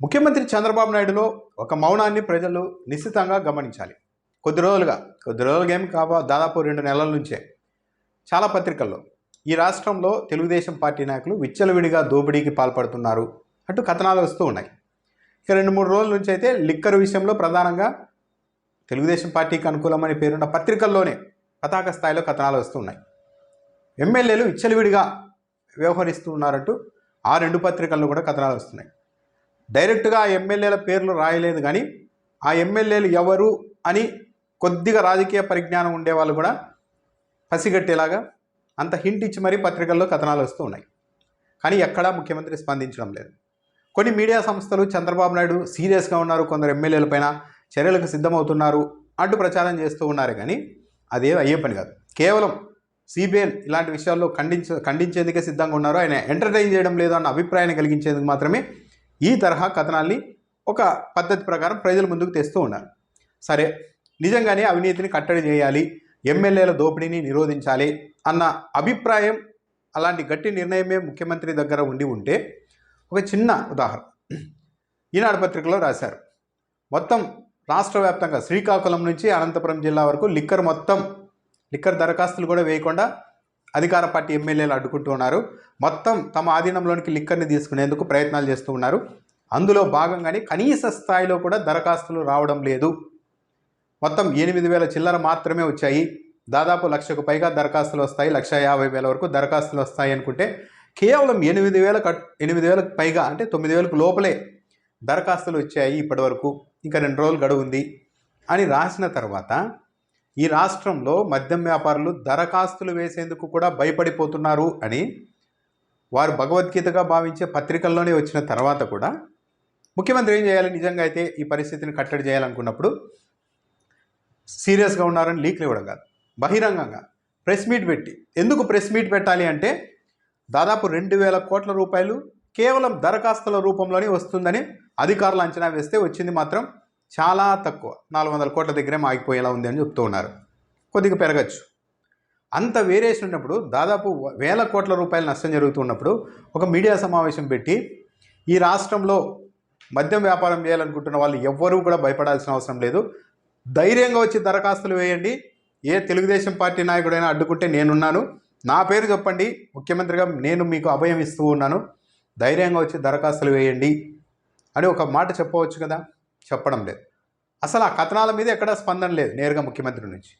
ముఖ్యమంత్రి చంద్రబాబు నాయుడులో ఒక మౌనాన్ని ప్రజలు నిశ్చితంగా గమనించాలి. కొద్ది రోజులుగా కొద్ది రోజులుగా ఏం కావా దాదాపు రెండు నెలల నుంచే చాలా పత్రికల్లో ఈ రాష్ట్రంలో తెలుగుదేశం పార్టీ నాయకులు విచ్చలవిడిగా దోపిడీకి పాల్పడుతున్నారు అంటూ కథనాలు వస్తూ ఉన్నాయి. ఇక రెండు మూడు రోజుల నుంచి అయితే లిక్కర్ విషయంలో ప్రధానంగా తెలుగుదేశం పార్టీకి అనుకూలమని పేరున్న పత్రికల్లోనే పతాక స్థాయిలో కథనాలు వస్తున్నాయి ఎమ్మెల్యేలు విచ్చలవిడిగా వ్యవహరిస్తున్నారంటూ ఆ రెండు పత్రికల్లో కూడా కథనాలు వస్తున్నాయి. డైరెక్ట్గా ఆ ఎమ్మెల్యేల పేర్లు రాయలేదు కానీ ఆ ఎమ్మెల్యేలు ఎవరు అని కొద్దిగా రాజకీయ పరిజ్ఞానం ఉండే వాళ్ళు కూడా పసిగట్టేలాగా అంత హింట్ ఇచ్చి మరీ పత్రికల్లో కథనాలు వస్తూ ఉన్నాయి. కానీ ఎక్కడా ముఖ్యమంత్రి స్పందించడం లేదు. కొన్ని మీడియా సంస్థలు చంద్రబాబు నాయుడు సీరియస్గా ఉన్నారు కొందరు ఎమ్మెల్యేల పైన చర్యలకు సిద్ధమవుతున్నారు అంటూ ప్రచారం చేస్తూ ఉన్నారు కానీ అదే అయ్యే పని కాదు. కేవలం సిబిఎన్ ఇలాంటి విషయాల్లో ఖండించ ఖండించేందుకే సిద్ధంగా ఉన్నారు. ఆయన ఎంటర్టైన్ చేయడం లేదు అన్న అభిప్రాయాన్ని కలిగించేందుకు మాత్రమే ఈ తరహా కథనాల్ని ఒక పద్ధతి ప్రకారం ప్రజల ముందుకు తెస్తూ ఉన్నారు. సరే నిజంగానే అవినీతిని కట్టడి చేయాలి ఎమ్మెల్యేల దోపిడీని నిరోధించాలి అన్న అభిప్రాయం అలాంటి గట్టి నిర్ణయమే ముఖ్యమంత్రి దగ్గర ఉండి ఉంటే ఒక చిన్న ఉదాహరణ. ఈనాడు పత్రికలో రాశారు మొత్తం రాష్ట్ర వ్యాప్తంగా శ్రీకాకుళం నుంచి అనంతపురం జిల్లా వరకు లిక్కర్ మొత్తం లిక్కర్ దరఖాస్తులు కూడా వేయకుండా అధికార పార్టీ ఎమ్మెల్యేలు అడ్డుకుంటూ ఉన్నారు. మొత్తం తమ ఆధీనంలోనికి లిక్కర్ని తీసుకునేందుకు ప్రయత్నాలు చేస్తూ ఉన్నారు. అందులో భాగంగానే కనీస స్థాయిలో కూడా దరఖాస్తులు రావడం లేదు. మొత్తం ఎనిమిది వేల చిల్లర మాత్రమే వచ్చాయి. దాదాపు లక్షకు పైగా దరఖాస్తులు వస్తాయి. లక్ష యాభై వేల వరకు దరఖాస్తులు వస్తాయి అనుకుంటే కేవలం ఎనిమిది వేల కట్ ఎనిమిది వేలకు పైగా అంటే తొమ్మిది వేలకు లోపలే దరఖాస్తులు వచ్చాయి ఇప్పటివరకు. ఇంకా రెండు రోజులు గడువు ఉంది అని రాసిన తర్వాత ఈ రాష్ట్రంలో మద్యం వ్యాపారులు దరఖాస్తులు వేసేందుకు కూడా భయపడిపోతున్నారు అని వారు భగవద్గీతగా భావించే పత్రికల్లోనే వచ్చిన తర్వాత కూడా ముఖ్యమంత్రి ఏం చేయాలి? నిజంగా అయితే ఈ పరిస్థితిని కట్టడి చేయాలనుకున్నప్పుడు సీరియస్గా ఉన్నారని లీక్లు ఇవ్వడం కాదు బహిరంగంగా ప్రెస్ మీట్ పెట్టి. ఎందుకు ప్రెస్ మీట్ పెట్టాలి అంటే దాదాపు రెండు వేల కోట్ల రూపాయలు కేవలం దరఖాస్తుల రూపంలోనే వస్తుందని అధికారులు అంచనా వేస్తే వచ్చింది మాత్రం చాలా తక్కువ. నాలుగు వందల కోట్ల దగ్గరే ఆగిపోయేలా ఉంది అని చెప్తూ ఉన్నారు. కొద్దిగా పెరగచ్చు. అంత వేరియేషన్ ఉన్నప్పుడు దాదాపు వేల కోట్ల రూపాయల నష్టం జరుగుతున్నప్పుడు ఒక మీడియా సమావేశం పెట్టి ఈ రాష్ట్రంలో మద్యం వ్యాపారం చేయాలనుకుంటున్న వాళ్ళు ఎవ్వరూ కూడా భయపడాల్సిన అవసరం లేదు. ధైర్యంగా వచ్చి దరఖాస్తులు వేయండి. ఏ తెలుగుదేశం పార్టీ నాయకుడైనా అడ్డుకుంటే నేనున్నాను. నా పేరు చెప్పండి. ముఖ్యమంత్రిగా నేను మీకు అభయం ఇస్తూ ఉన్నాను. ధైర్యంగా వచ్చి దరఖాస్తులు వేయండి అని ఒక మాట చెప్పవచ్చు కదా? చెప్పడం లేదు. అసలు ఆ కథనాల మీద ఎక్కడా స్పందన లేదు నేరుగా ముఖ్యమంత్రి నుంచి.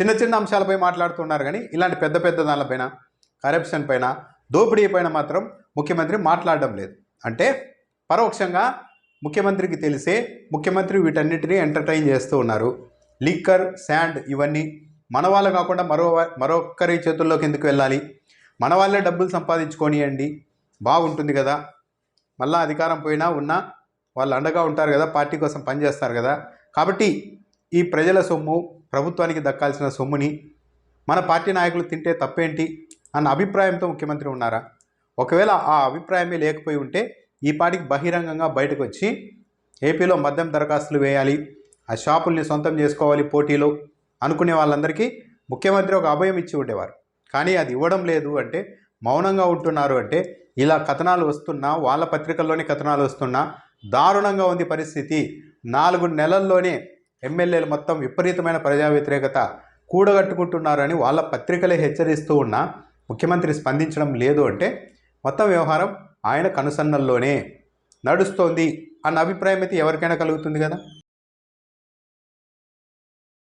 చిన్న చిన్న అంశాలపై మాట్లాడుతున్నారు కానీ ఇలాంటి పెద్ద పెద్ద దానిపైన కరప్షన్ పైన దోపిడీ పైన మాత్రం ముఖ్యమంత్రి మాట్లాడడం లేదు. అంటే పరోక్షంగా ముఖ్యమంత్రికి తెలిసే ముఖ్యమంత్రి వీటన్నిటినీ ఎంటర్టైన్ చేస్తూ ఉన్నారు. లిక్కర్ శాండ్ ఇవన్నీ మన వాళ్ళు కాకుండా మరో మరొక్కరి చేతుల్లోకి ఎందుకు వెళ్ళాలి? మన వాళ్ళే డబ్బులు సంపాదించుకొనియండి. బాగుంటుంది కదా. మళ్ళా అధికారం పోయినా ఉన్నా వాళ్ళు అండగా ఉంటారు కదా పార్టీ కోసం పనిచేస్తారు కదా. కాబట్టి ఈ ప్రజల సొమ్ము ప్రభుత్వానికి దక్కాల్సిన సొమ్ముని మన పార్టీ నాయకులు తింటే తప్పేంటి అన్న అభిప్రాయంతో ముఖ్యమంత్రి ఉన్నారా? ఒకవేళ ఆ అభిప్రాయమే లేకపోయి ఉంటే ఈ పాటికి బహిరంగంగా బయటకు వచ్చి ఏపీలో మద్యం దరఖాస్తులు వేయాలి ఆ షాపుల్ని సొంతం చేసుకోవాలి పోటీలో అనుకునే వాళ్ళందరికీ ముఖ్యమంత్రి ఒక అభయం ఇచ్చి ఉండేవారు. కానీ అది ఇవ్వడం లేదు అంటే మౌనంగా ఉంటున్నారు అంటే ఇలా కథనాలు వస్తున్నా వాళ్ళ పత్రికల్లోనే కథనాలు వస్తున్నా దారుణంగా ఉంది పరిస్థితి. నాలుగు నెలల్లోనే ఎమ్మెల్యేలు మొత్తం విపరీతమైన ప్రజా వ్యతిరేకత కూడగట్టుకుంటున్నారని వాళ్ళ పత్రికలే హెచ్చరిస్తూ ఉన్నా ముఖ్యమంత్రి స్పందించడం లేదు అంటే మొత్తం వ్యవహారం ఆయన కనుసన్నల్లోనే నడుస్తోంది అన్న అభిప్రాయం అయితే ఎవరికైనా కలుగుతుంది కదా?